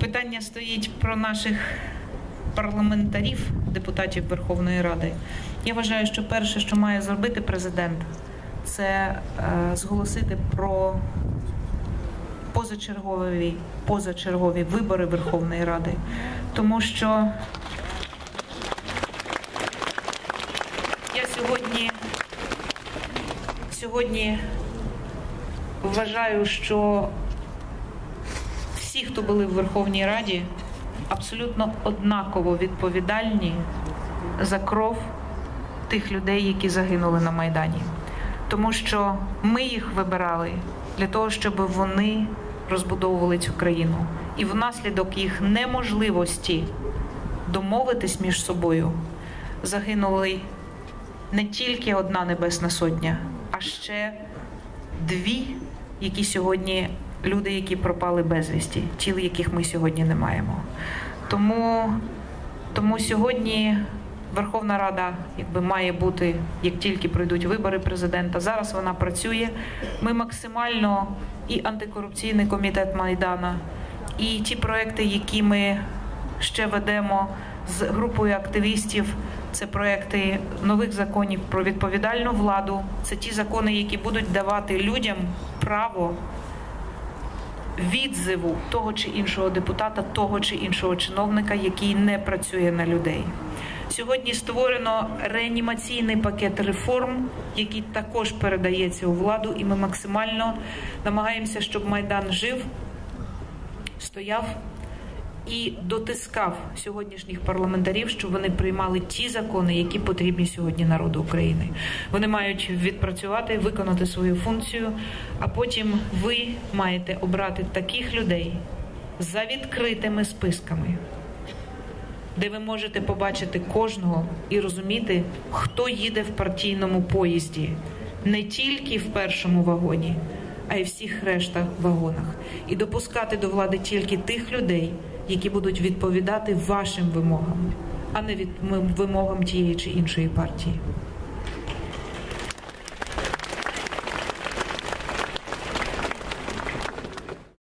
питання стоїть про наших парламентарів, депутатів Верховної Ради. Я вважаю, що перше, що має зробити президент, це е, зголосити про позачергові, позачергові вибори Верховної Ради, тому що я сьогодні, сьогодні вважаю, що всі, хто були в Верховній Раді, абсолютно однаково відповідальні за кров тих людей, які загинули на Майдані. Тому що ми їх вибирали для того, щоб вони розбудовували цю країну. І внаслідок їх неможливості домовитись між собою загинули не тільки одна Небесна Сотня, а ще дві, які сьогодні люди, які пропали безвісті, тіл яких ми сьогодні не маємо. Тому, тому сьогодні Верховна Рада якби має бути, як тільки пройдуть вибори президента. Зараз вона працює. Ми максимально і антикорупційний комітет Майдана, і ті проекти, які ми ще ведемо з групою активістів. Це проекти нових законів про відповідальну владу. Це ті закони, які будуть давати людям право відзиву того чи іншого депутата, того чи іншого чиновника, який не працює на людей. Сьогодні створено реанімаційний пакет реформ, який також передається у владу, і ми максимально намагаємося, щоб майдан жив, стояв і дотискав сьогоднішніх парламентарів, щоб вони приймали ті закони, які потрібні сьогодні народу України. Вони мають відпрацювати, виконати свою функцію, а потім ви маєте обрати таких людей за відкритими списками, де ви можете побачити кожного і розуміти, хто їде в партійному поїзді, не тільки в першому вагоні. А й всіх решта вагонах, і допускати до влади тільки тих людей, які будуть відповідати вашим вимогам, а не від вимогам тієї чи іншої партії.